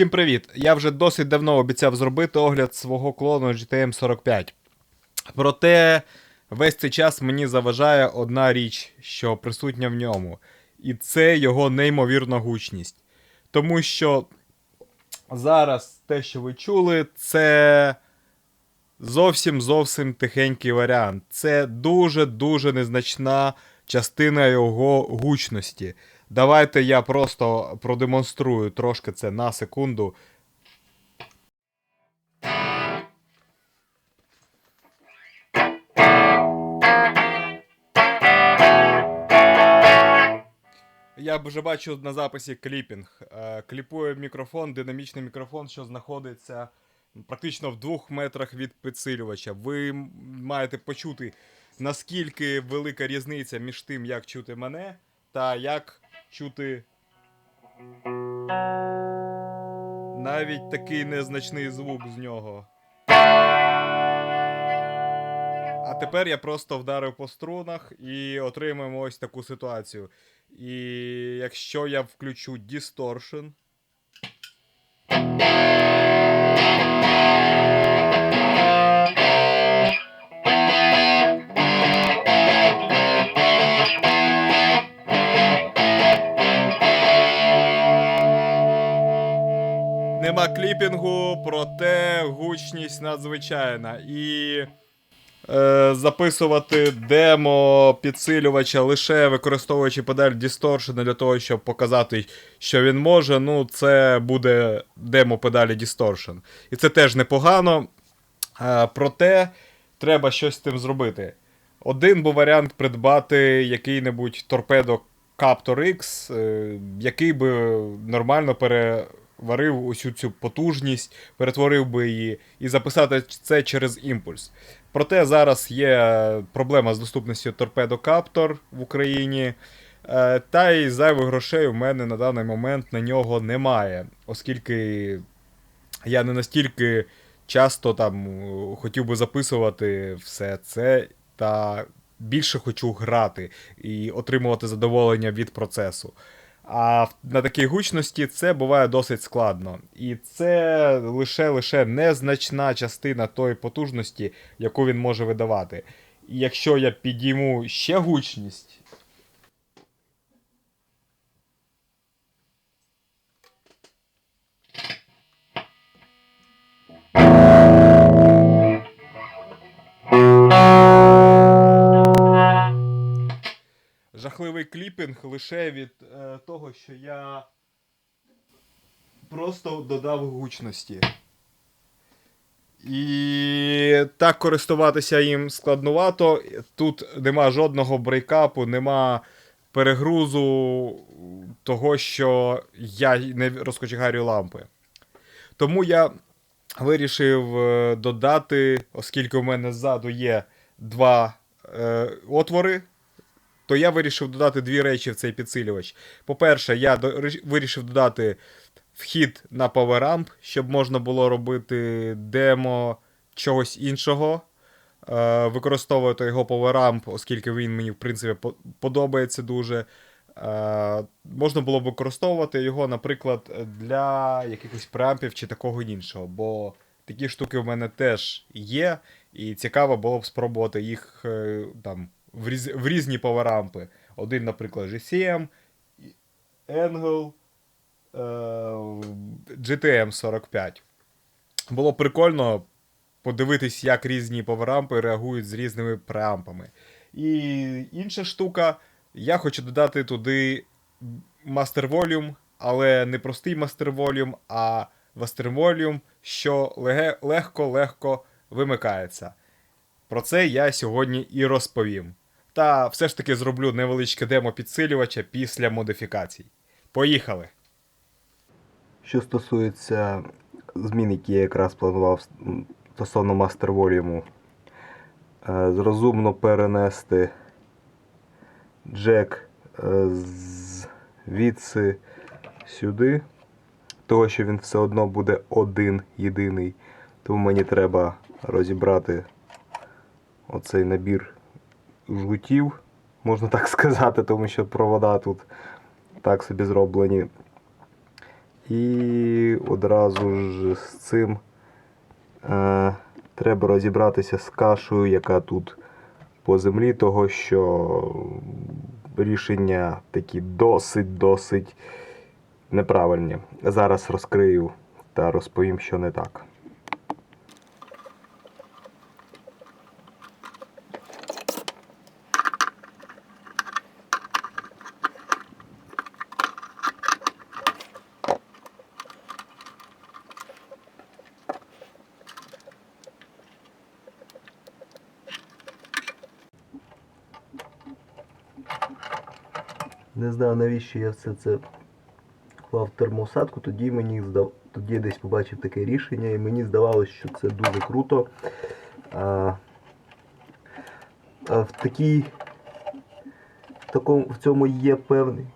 Всім привіт! Я вже досить давно обіцяв зробити огляд свого клону GTM 45. Проте весь цей час мені заважає одна річ, що присутня в ньому, і це його неймовірна гучність. Тому що зараз те, що ви чули, це зовсім зовсім тихенький варіант. Це дуже-дуже незначна частина його гучності. Давайте я просто продемонструю трошки це на секунду. Я вже бачу на записі кліпінг. Е, Кліпує мікрофон, динамічний мікрофон, що знаходиться практично в двох метрах від підсилювача. Ви маєте почути, наскільки велика різниця між тим, як чути мене, та як чути навіть такий незначний звук з нього. А тепер я просто вдарив по струнах і отримаємо ось таку ситуацію. І якщо я включу Distortion. Нема кліпінгу, проте гучність надзвичайна. І е, записувати демо підсилювача лише використовуючи педаль Distortion для того, щоб показати, що він може. Ну, це буде демо педалі Distortion. І це теж непогано. Е, проте треба щось з тим зробити. Один був варіант придбати який-небудь торпедо Captor X, е, який би нормально переварив усю цю потужність, перетворив би її і записати це через імпульс. Проте зараз є проблема з доступністю Captor в Україні. е, Та й зайвих грошей у мене на даний момент на нього немає, оскільки я не настільки часто там е, хотів би записувати все це, та більше хочу грати і отримувати задоволення від процесу. А на такій гучності це буває досить складно. І це лише лише незначна частина тої потужності, яку він може видавати. І якщо я підійму ще гучність. Кліпінг лише від е, того, що я просто додав гучності. І так користуватися їм складнувато. Тут нема жодного брейкапу, нема перегрузу того, що я не розкочегарю лампи. Тому я вирішив е, додати, оскільки у мене ззаду є два е, отвори, то я вирішив додати дві речі в цей підсилювач. По-перше, я до- вирішив додати вхід на PowerAmp, щоб можна було робити демо чогось іншого. Е, використовувати його PowerAmp, оскільки він мені, в принципі, подобається дуже. Е, можна було б використовувати його, наприклад, для якихось преампів чи такого іншого. Бо такі штуки в мене теж є, і цікаво було б спробувати їх е, там в, різ... в різні паверампи. Один, наприклад, GCM, Angle, е, GTM 45. Було прикольно подивитись, як різні паверампи реагують з різними преампами. І інша штука, я хочу додати туди Master Volume, але не простий Master Volume, а Master Volume, що легко-легко вимикається. Про це я сьогодні і розповім. Та все ж таки зроблю невеличке демо підсилювача після модифікацій. Поїхали! Що стосується змін, які я якраз планував стосовно Volume, е, зрозумно перенести джек е, з відси сюди, того що він все одно буде один єдиний. Тому мені треба розібрати оцей набір жгутів, можна так сказати, тому що провода тут так собі зроблені. І одразу ж з цим е, треба розібратися з кашею, яка тут по землі, того що рішення такі досить-досить неправильні. Зараз розкрию та розповім, що не так. Знаю навіщо я все це клав в термоусадку, тоді мені здав... тоді я десь побачив таке рішення, і мені здавалося, що це дуже круто. А, а в такій такому, в цьому є певний.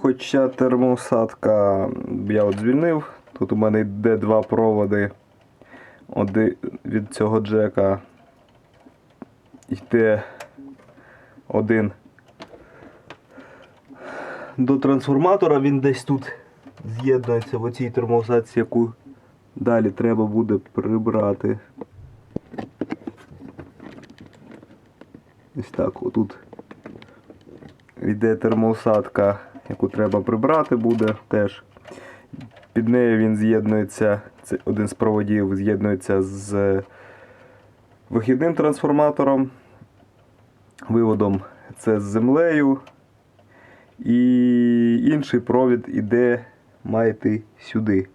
Хоча термоусадка я от звільнив, тут у мене йде два проводи Один від цього джека йде один до трансформатора, він десь тут з'єднується в оцій термоусадці, яку далі треба буде прибрати. Ось так, отут йде термоусадка, яку треба прибрати буде теж. Під нею він з'єднується, це один з проводів з'єднується з вихідним трансформатором виводом це з землею. І інший провід іде, має сюди.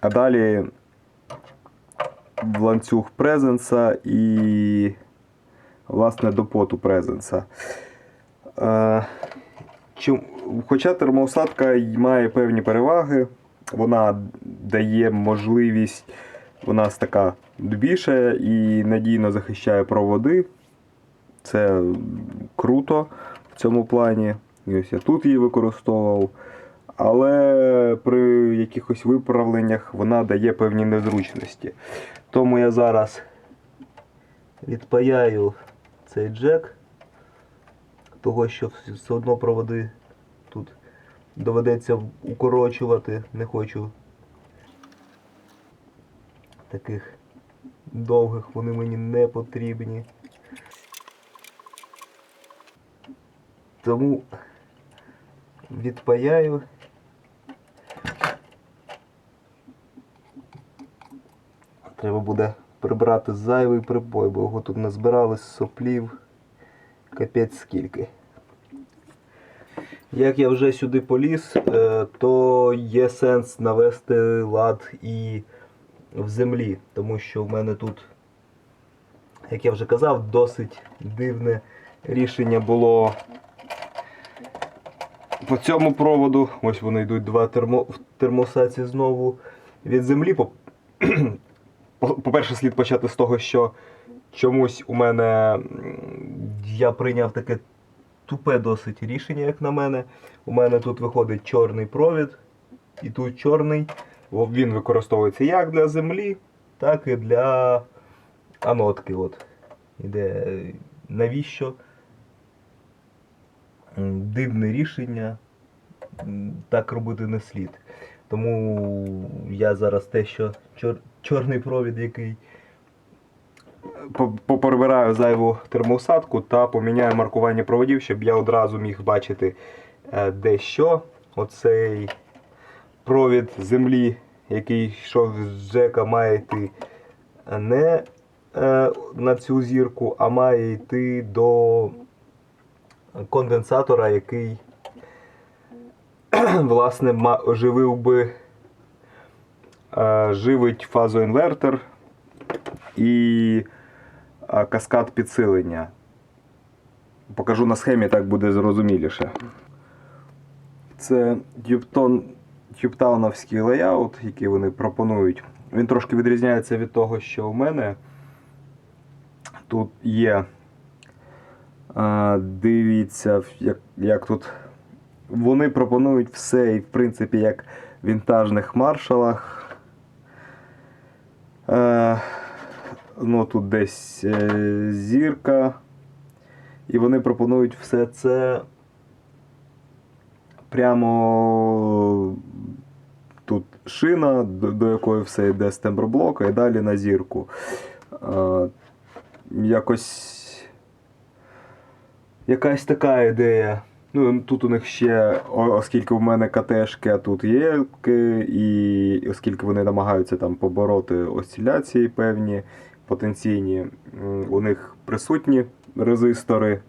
А далі в ланцюг презенса і власне до поту презенса. Хоча термоусадка має певні переваги, вона дає можливість, вона така більша і надійно захищає проводи. Це круто в цьому плані. І ось я тут її використовував. Але при якихось виправленнях вона дає певні незручності. Тому я зараз відпаяю цей джек, того що все одно проводи тут доведеться укорочувати. Не хочу таких довгих, вони мені не потрібні. Тому відпаяю. Треба буде прибрати зайвий припой, бо його тут назбиралось соплів капець скільки. Як я вже сюди поліз, е, то є сенс навести лад і в землі, тому що в мене тут, як я вже казав, досить дивне рішення було по цьому проводу. Ось вони йдуть два термо, термосаці знову від землі. По- по- По-перше, слід почати з того, що чомусь у мене я прийняв таке тупе досить рішення, як на мене. У мене тут виходить чорний провід, і тут чорний. Він використовується як для землі, так і для анодки. От. Іде е, навіщо? Дивне рішення. Так робити не слід. Тому я зараз те, що чор, чорний провід, який по- поприбираю зайву термоусадку та поміняю маркування проводів, щоб я одразу міг бачити е, де що. Оцей провід землі, який йшов з Джека, має йти не е, на цю зірку, а має йти до конденсатора, який власне оживив би е, живить фазоінвертор і е, каскад підсилення. Покажу на схемі, так буде зрозуміліше. Це Дюптон, Дюптауновський леяут, який вони пропонують. Він трошки відрізняється від того, що у мене. Тут є. Дивіться, як, як тут. Вони пропонують все, і в принципі, як в вінтажних маршалах. Е, ну, тут десь е, зірка. І вони пропонують все це прямо тут шина, до, якої все йде з темброблока, і далі на зірку. Якось якась така ідея. Ну, тут у них ще, оскільки в мене КТшки, а тут є, і оскільки вони намагаються там побороти осциляції певні потенційні, у них присутні резистори,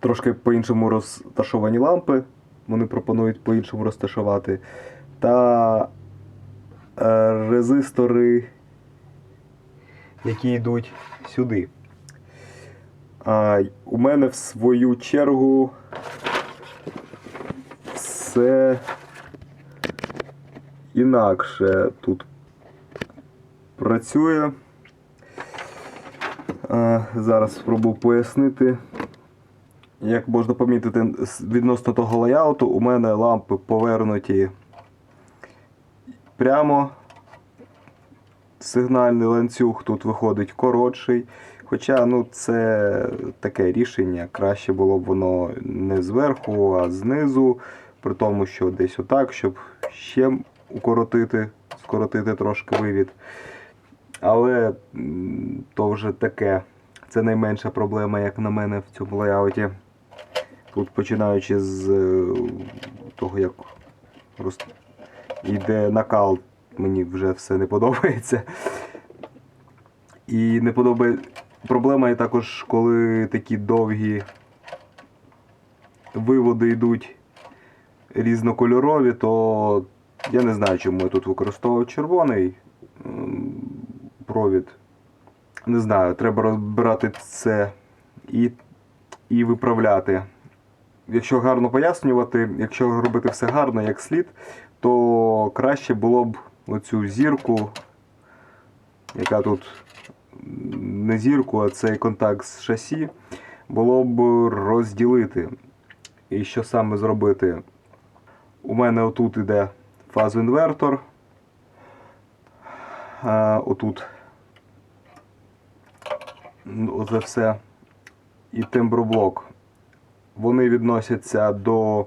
трошки по-іншому розташовані лампи, вони пропонують по-іншому розташувати. Та е, резистори, які йдуть сюди. А, у мене в свою чергу все інакше тут працює. А, зараз спробую пояснити. Як можна помітити, відносно того лаyautу, у мене лампи повернуті прямо. Сигнальний ланцюг тут виходить коротший. Хоча ну, це таке рішення, краще було б воно не зверху, а знизу, при тому, що десь отак, щоб ще укоротити, скоротити трошки вивід. Але то вже таке. Це найменша проблема, як на мене, в цьому леяуті. Починаючи з е, того, як роз... йде накал, мені вже все не подобається. І не подобається. Проблема є також, коли такі довгі виводи йдуть різнокольорові, то я не знаю, чому я тут використовував червоний провід. Не знаю, треба розбирати це і, і виправляти. Якщо гарно пояснювати, якщо робити все гарно, як слід, то краще було б оцю зірку, яка тут не зірку, а цей контакт з шасі, було б розділити. І що саме зробити? У мене отут іде фазоінвертор. А, отут. Оце все. І темброблок. Вони відносяться до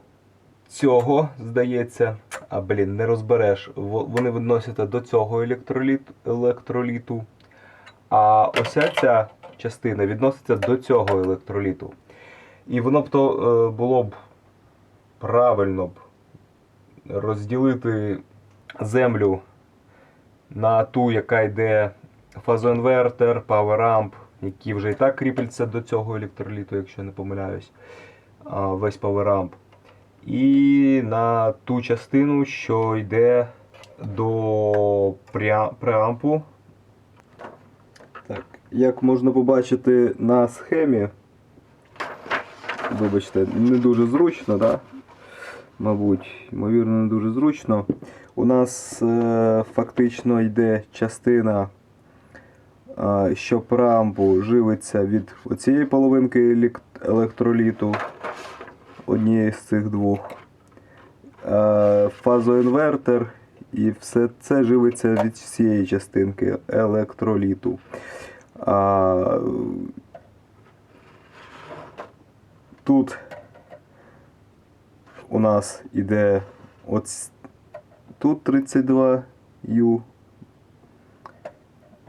цього, здається. А, блін, не розбереш. Вони відносяться до цього електроліт, електроліту. А ось ця частина відноситься до цього електроліту. І воно б то е, було б правильно б розділити землю на ту, яка йде фазоінвертер, паверамп, які вже і так кріпляться до цього електроліту, якщо не помиляюсь, весь паверамп. І на ту частину, що йде до преампу, так, як можна побачити на схемі, вибачте, не дуже зручно, да? мабуть, ймовірно, не дуже зручно. У нас е, фактично йде частина, е, що преампу живиться від оцієї половинки електроліту, однієї з цих двох. Е, фазоінвертер і все це живиться від цієї частинки електроліту. А, тут у нас іде от тут 32U.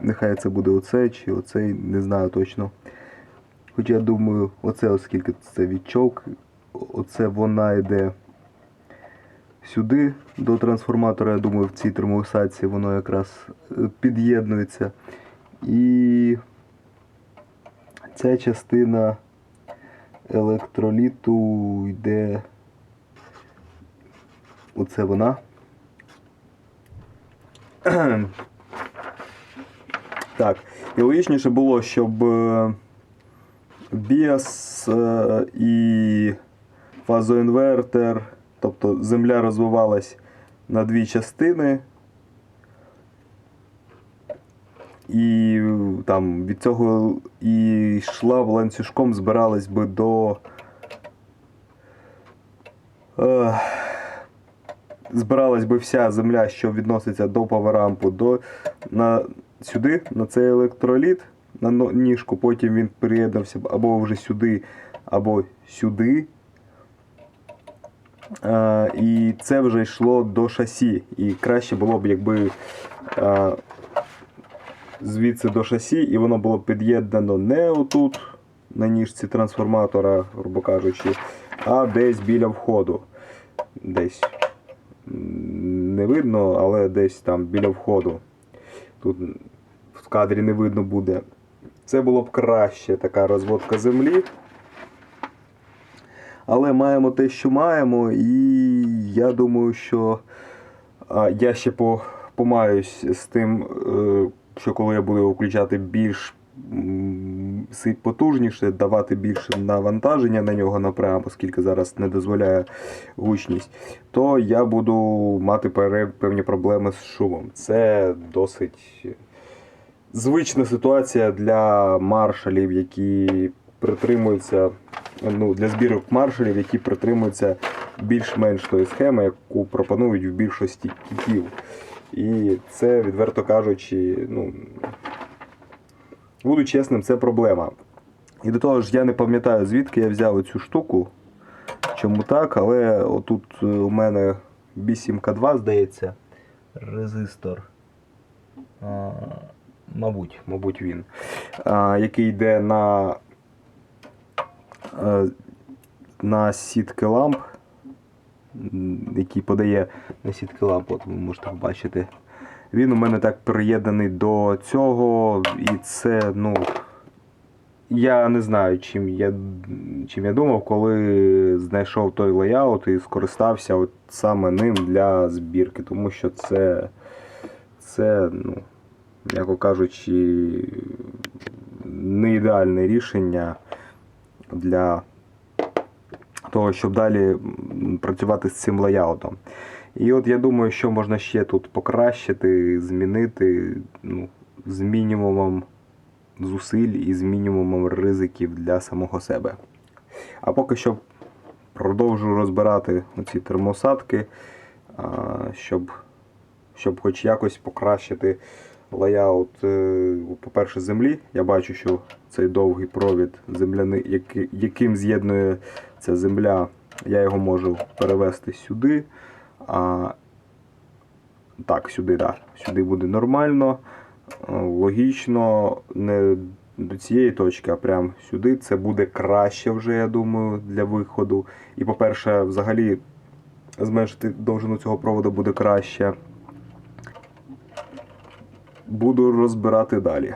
Нехай це буде оцей чи оцей, не знаю точно. Хоча я думаю, оце, оскільки це відчовк, оце вона йде сюди до трансформатора. Я думаю, в цій термоусадці воно якраз е, під'єднується. І ця частина електроліту йде. Оце вона. Так, і логічніше було, щоб е, біас е, і фазоінвертер, тобто земля розвивалась на дві частини. І там від цього і йшла в ланцюжком, збиралась би до. Е, збиралась би вся земля, що відноситься до паверампу, до, на, сюди, на цей електроліт, на ніжку, потім він приєднався або вже сюди, або сюди. І це вже йшло до шасі. І краще було б, якби звідси до шасі, і воно було під'єднано не отут, на ніжці трансформатора, грубо кажучи, а десь біля входу. Десь не видно, але десь там біля входу. Тут в кадрі не видно буде. Це було б краще, така розводка землі. Але маємо те, що маємо, і я думаю, що я ще по, помаюсь з тим, е, що коли я буду включати більш потужніше, давати більше навантаження на нього напряму, оскільки зараз не дозволяє гучність, то я буду мати певні проблеми з шумом. Це досить звична ситуація для маршалів, які притримуються, ну, для збірок маршалів, які притримуються більш-менш тої схеми, яку пропонують в більшості кітів. І це, відверто кажучи, ну, буду чесним, це проблема. І до того ж, я не пам'ятаю, звідки я взяв цю штуку. Чому так, але отут е, у мене B7K2, здається, резистор. А, мабуть, мабуть, він. А, який йде на, на сітки ламп, який подає на сітки ламп, от ви можете побачити. Він у мене так приєднаний до цього, і це, ну. Я не знаю, чим я, чим я думав, коли знайшов той леяут і скористався от саме ним для збірки, тому що це, це ну, м'яко кажучи, не ідеальне рішення для того, щоб далі працювати з цим леяутом. І от я думаю, що можна ще тут покращити, змінити ну, з мінімумом зусиль і з мінімумом ризиків для самого себе. А поки що продовжу розбирати ці термосадки, щоб, щоб хоч якось покращити лаяут, е, по-перше, землі. Я бачу, що цей довгий провід земляний, яким з'єднує ця земля, я його можу перевести сюди. А, так, сюди, так. Сюди буде нормально. Е, Логічно, не до цієї точки, а прямо сюди. Це буде краще вже, я думаю, для виходу. І, по-перше, взагалі зменшити довжину цього проводу буде краще. Буду розбирати далі.